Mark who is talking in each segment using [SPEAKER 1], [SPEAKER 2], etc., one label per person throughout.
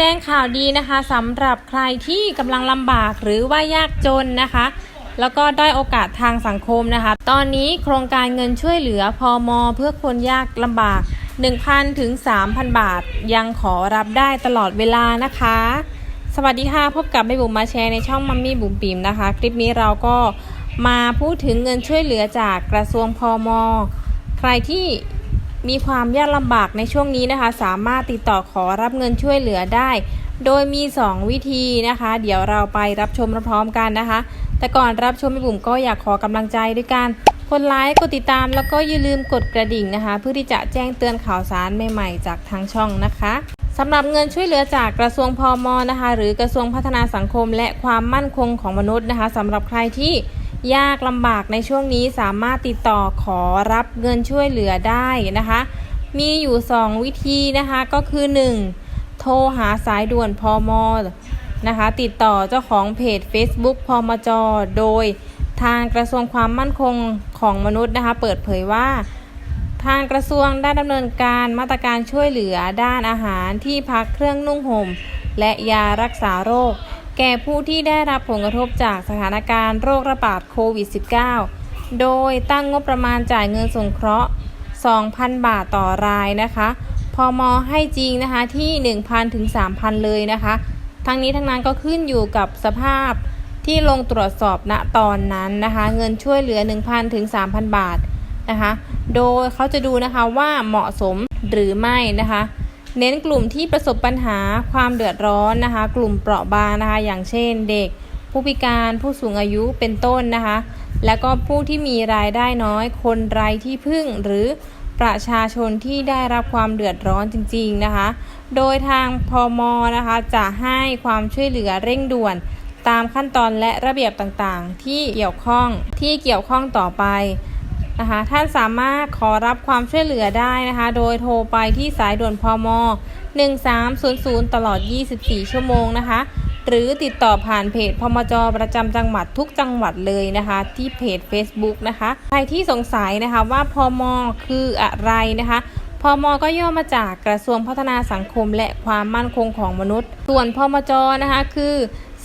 [SPEAKER 1] จ้งข่าวดีนะคะสำหรับใครที่กำลังลำบากหรือว่ายากจนนะคะ แล้วก็ได้อยโอกาสทางสังคมนะคะ ตอนนี้โครงการเงินช่วยเหลือพอมเพื่อคนยากลำบาก 1,000ถึง3,000 บาท ยังขอรับได้ตลอดเวลานะคะ สวัสดีค่ะ พบกับแม่บุ๋มมาแชร์ในช่องมัมมี่บุ๋มปิ๋มนะคะ คลิปนี้เราก็มาพูดถึงเงินช่วยเหลือจากกระทรวงพมใครที่ มีความยากลำบากในช่วงนี้นะคะ สามารถติดต่อขอรับเงินช่วยเหลือได้ โดยมี 2 วิธีนะคะ เดี๋ยวเราไปรับชมพร้อมกันนะคะ แต่ก่อนรับชมแม่บุ๋มก็อยากขอกำลังใจด้วยการกดไลค์กดติดตามแล้วก็อย่าลืมกดกระดิ่งนะคะ เพื่อที่จะแจ้งเตือนข่าวสารใหม่ๆ จากทางช่องนะคะสำหรับเงินช่วยเหลือจากกระทรวงพอมนะคะ หรือกระทรวงพัฒนาสังคม และความมั่นคงของมนุษย์นะคะสำหรับใครที่ ยากลำบากในช่วงนี้สามารถติดต่อขอรับเงินช่วยเหลือได้นะคะ มีอยู่ 2 วิธีนะคะก็คือ 1. โทรหาสายด่วนพอมนะคะ ติดต่อเจ้าของเพจ Facebook พมจโดยทางกระทรวงความมั่นคงของมนุษย์นะคะ เปิดเผยว่า ทางกระทรวงได้ดำเนินการมาตรการช่วยเหลือด้านอาหารที่พักเครื่องนุ่งห่ม และยารักษาโรค แก่ผู้ที่ได้รับผลกระทบจากสถานการณ์โรคระบาดโควิด -19 โดยตั้งงบประมาณจ่ายเงินสงเคราะห์ 2,000 บาทต่อรายนะคะ พอมอให้จริงนะคะที่ 1,000 ถึง 3,000 เลยนะคะ ทั้งนี้ทั้งนั้นก็ขึ้นอยู่กับสภาพที่ลงตรวจสอบณตอนนั้นนะคะ เงินช่วยเหลือ 1,000 ถึง 3,000 บาทนะคะ โดยเขาจะดูนะคะว่าเหมาะสมหรือไม่นะคะ เน้นกลุ่มที่ประสบปัญหาความเดือดร้อนนะคะ กลุ่มเปราะบางนะคะ อย่างเช่นเด็ก ผู้พิการผู้สูงอายุเป็นต้นนะคะ แล้วก็ผู้ที่มีรายได้น้อย คนไร้ที่พึ่งหรือประชาชนที่ได้รับความเดือดร้อนจริง ๆนะคะ โดยทางพอมนะคะจะให้ความช่วยเหลือเร่งด่วนตามขั้นตอนและระเบียบต่างๆ ที่เกี่ยวข้องที่เกี่ยวข้องต่อไป นะคะ ท่านสามารถขอรับความช่วยเหลือได้นะคะ โดยโทรไปที่สายด่วนพม 1300 ตลอด 24 ชั่วโมงนะคะ หรือติดต่อผ่านเพจพมจประจำจังหวัดทุกจังหวัดเลยนะคะ ที่เพจ Facebook นะคะ ใครที่สงสัยนะคะว่าพมคืออะไรนะคะพมก็ย่อมาจากกระทรวงพัฒนาสังคมและความมั่นคงของมนุษย์ ส่วนพมจนะคะคือ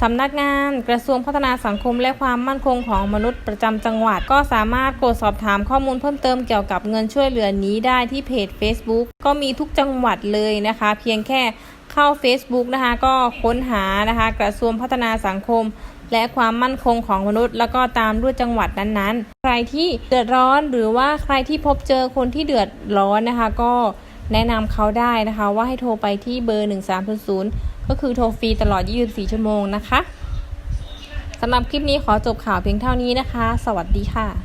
[SPEAKER 1] สำนักงานกระทรวงพัฒนาสังคมและความมั่นคงของมนุษย์ประจำจังหวัด ก็สามารถกดสอบถามข้อมูลเพิ่มเติมเกี่ยวกับเงินช่วยเหลือนี้ได้ที่เพจ Facebook ก็มีทุกจังหวัดเลยนะคะ เพียงแค่เข้า Facebook นะคะ ก็ค้นหานะคะ กระทรวงพัฒนาสังคม และความมั่นคงของมนุษย์ แล้วก็ตามด้วยจังหวัดนั้นๆ ใครที่เดือดร้อนหรือว่าใครที่พบเจอคนที่เดือดร้อนนะคะ ก็แนะนำเขาได้นะคะ ว่าให้โทรไปที่เบอร์ 1300 ก็คือโทรฟรีตลอด 24 ชั่วโมงนะคะสำหรับคลิปนี้ขอจบข่าวเพียงเท่านี้นะคะ สวัสดีค่ะ